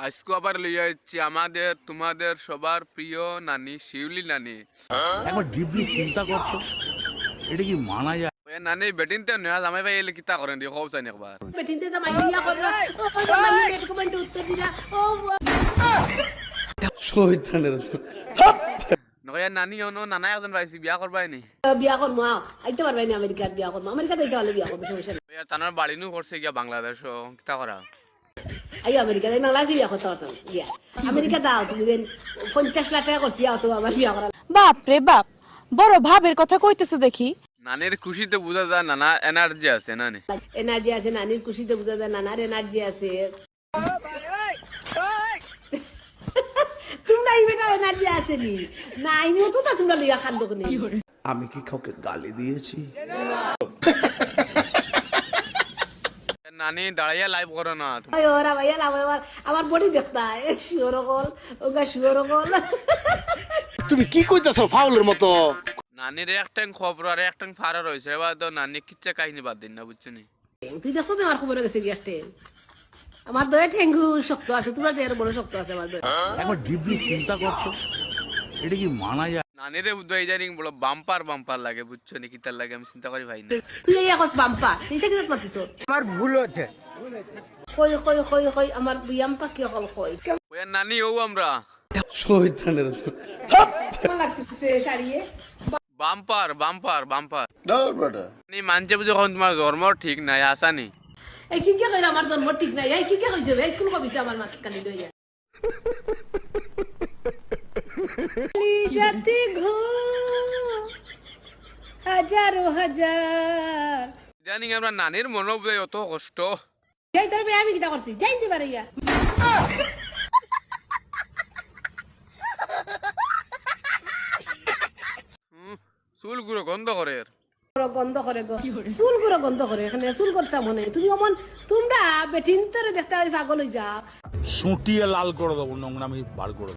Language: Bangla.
আজকে আবার লইয়া যাচ্ছি আমাদের তোমাদের সবার প্রিয় নানি শিউলি নানি একবার ডিপলি চিন্তা করতো এটা কি মানা যায় নানি বেটিন তে নয়া জামাই ভাই এলে কিতা করেন দিয়ে খবর চাই একবার বেটিনতে জামাই ইয়া করল ও জামাই বেট কমেন্ট উত্তর দিলা ও নয়া নানি অনো নানা একজন পাইছি বিয়া করবাই নি বিয়া করব আইতে পারবে না আমেরিকার বিয়া করব আমেরিকাতে আইতে হলে বিয়া করব সমস্যা নেই এ তানার বাড়িনু করছে গিয়া বাংলাদেশ কিতা করা আই আমেরিকাতে আমি বাংলাদেশে বিয়া করতে পারতাম আমেরিকা দাও তুমি দেন পঞ্চাশ লাখ টাকা করছি তো আমার বিয়া করা বাপ রে বাপ বড় ভাবের কথা কইতেছো দেখি। নানির খুশিতে বোঝা যায় নানা এনার্জি আছে নানি। এনার্জি আছে নানির খুশিতে বুঝা যায় নানার এনার্জি আছে। তোমরা এই বেটার এনার্জি আছে নি। না এই মতো তো তোমরা লইয়া আমি কি কাউকে গালি দিয়েছি এ নানি দাঁড়াইয়া লাইভ করো না ওরা ভাইয়া লাভ আমার আমার বডি দেখতা এ শিওর কল ওগা শিওর কল তুমি কি কইতেছো ফাউলের মতো? নানির এক ট্যাং খবর আর এক ট্যাং ফারার হয়েছে এবার তো নানি কিচ্ছা কাহিনী বাদ দিন না বুঝছ নি তুই দেখছ তো আমার খবর গেছে গ্যাসটে আমার দয়ে ঠেঙ্গু শক্ত আছে তোমরা দেহের বড় শক্ত আছে আমার দয়ে। একবার ডিপলি চিন্তা করতো। এটা কি মানা যায়? নানিরে বুদ্ধ ইদানিং বড় বাম্পার বাম্পার লাগে বুঝছ নি কিতার লাগে আমি চিন্তা করি ভাই না। তুই এই এখন বাম্পা এইটা কি মাতিছ? আমার ভুল হচ্ছে। কই কই কই কই আমার বিয়াম্পা কি অকল কই ওই নানি ও আমরা। কেমন লাগতেছে শাড়িয়ে? Bumper bumper bumper. নি মানছে যখন তোমার জন্ম ঠিক নাই আসানি এই কি কি কইরা আমার জন্ম ঠিক নাই? এই কি কি কইছে রে কোন কবিছে আমার লইয়া? জাতি ঘু হাজারো হাজার ইদানিং আমরা নানির মনোবলে অত কষ্ট। যাই তোর বে আমি কিটা করছি? যাইতে পারে ইয়া। চুলগুলো গন্ধ করে গন্ধ করে গো। চুলগুলো গন্ধ করে এখানে চুল করতাম মনে। তুমি অমন তোমরা বেটিন তোরে দেখতে পারি পাগল হয়ে যাও। সুটিয়ে লাল করে দেবো নোংরামি বার করে দেবো।